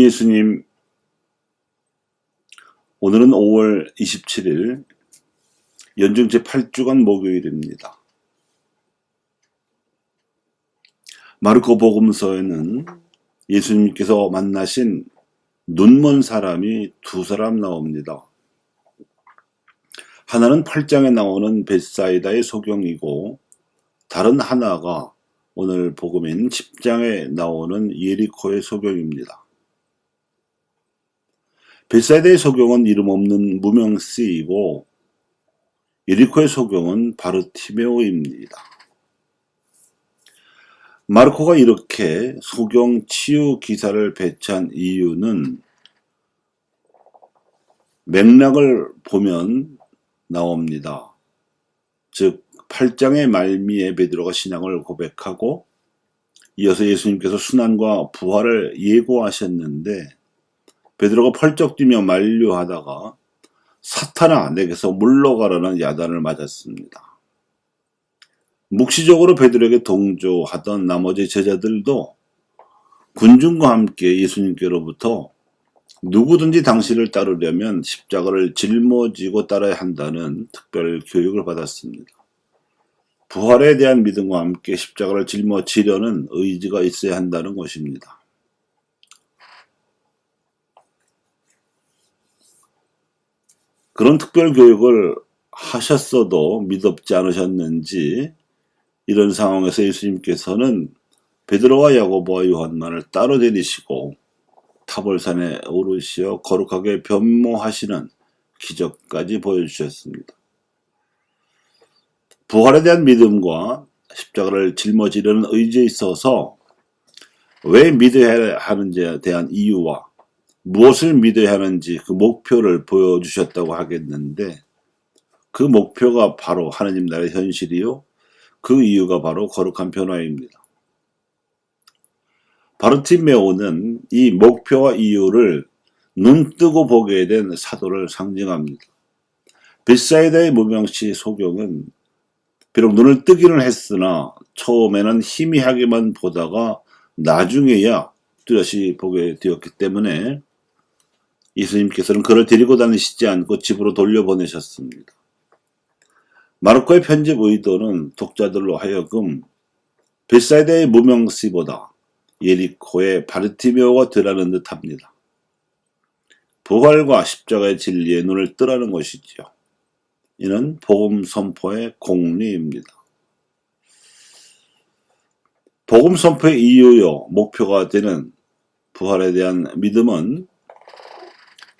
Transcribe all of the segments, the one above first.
예수님, 오늘은 5월 27일 연중 제8주간 목요일입니다. 마르코 복음서에는 예수님께서 만나신 눈먼 사람이 두 사람 나옵니다. 하나는 8장에 나오는 벳사이다의 소경이고 다른 하나가 오늘 복음인 10장에 나오는 예리코의 소경입니다. 벳사이다의 소경은 이름 없는 무명 씨이고 예리코의 소경은 바르티메오입니다. 마르코가 이렇게 소경 치유 기사를 배치한 이유는 맥락을 보면 나옵니다. 즉 8장의 말미에 베드로가 신앙을 고백하고 이어서 예수님께서 순환과 부활을 예고하셨는데 베드로가 펄쩍 뛰며 만류하다가 사탄아 내게서 물러가라는 야단을 맞았습니다. 묵시적으로 베드로에게 동조하던 나머지 제자들도 군중과 함께 예수님께로부터 누구든지 당신을 따르려면 십자가를 짊어지고 따라야 한다는 특별 교육을 받았습니다. 부활에 대한 믿음과 함께 십자가를 짊어지려는 의지가 있어야 한다는 것입니다. 그런 특별 교육을 하셨어도 믿었지 않으셨는지 이런 상황에서 예수님께서는 베드로와 야고보와 요한만을 따로 데리시고 타볼산에 오르시어 거룩하게 변모하시는 기적까지 보여주셨습니다. 부활에 대한 믿음과 십자가를 짊어지려는 의지에 있어서 왜 믿어야 하는지에 대한 이유와 무엇을 믿어야 하는지 그 목표를 보여주셨다고 하겠는데 그 목표가 바로 하나님 나라의 현실이요. 그 이유가 바로 거룩한 변화입니다. 바르티메오는 이 목표와 이유를 눈 뜨고 보게 된 사도를 상징합니다. 벳사이다의 무명시 소경은 비록 눈을 뜨기는 했으나 처음에는 희미하게만 보다가 나중에야 뚜렷이 보게 되었기 때문에 예수님께서는 그를 데리고 다니시지 않고 집으로 돌려보내셨습니다. 마르코의 편집 의도는 독자들로 하여금 벳사이다의 무명시보다 예리코의 바르티메오가 되라는 듯합니다. 부활과 십자가의 진리에 눈을 뜨라는 것이지요. 이는 복음 선포의 공리입니다. 복음 선포의 이유요 목표가 되는 부활에 대한 믿음은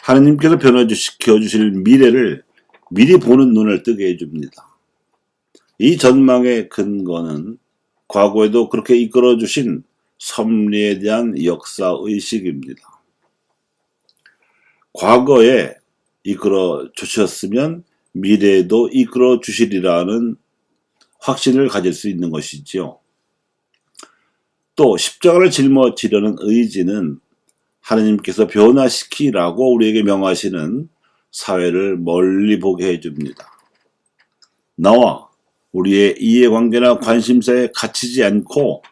하나님께서 변화시켜 주실 미래를 미리 보는 눈을 뜨게 해줍니다. 이 전망의 근거는 과거에도 그렇게 이끌어 주신 섭리에 대한 역사 의식입니다. 과거에 이끌어 주셨으면 미래에도 이끌어 주시리라는 확신을 가질 수 있는 것이지요. 또 십자가를 짊어지려는 의지는 하나님께서 변화시키라고 우리에게 명하시는 사회를 멀리 보게 해줍니다. 나와 우리의 이해관계나 관심사에 갇히지 않고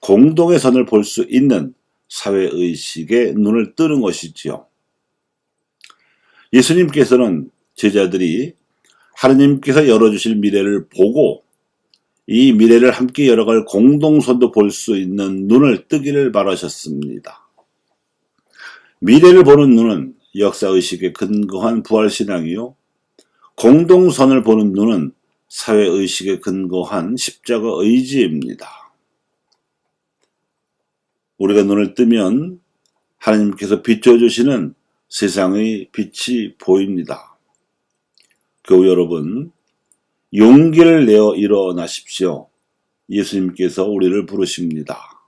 공동의 선을 볼 수 있는 사회의식에 눈을 뜨는 것이지요. 예수님께서는 제자들이 하느님께서 열어주실 미래를 보고 이 미래를 함께 열어갈 공동선도 볼 수 있는 눈을 뜨기를 바라셨습니다. 미래를 보는 눈은 역사의식에 근거한 부활신앙이요. 공동선을 보는 눈은 사회의식에 근거한 십자가 의지입니다. 우리가 눈을 뜨면 하나님께서 비춰주시는 세상의 빛이 보입니다. 교우 여러분, 용기를 내어 일어나십시오. 예수님께서 우리를 부르십니다.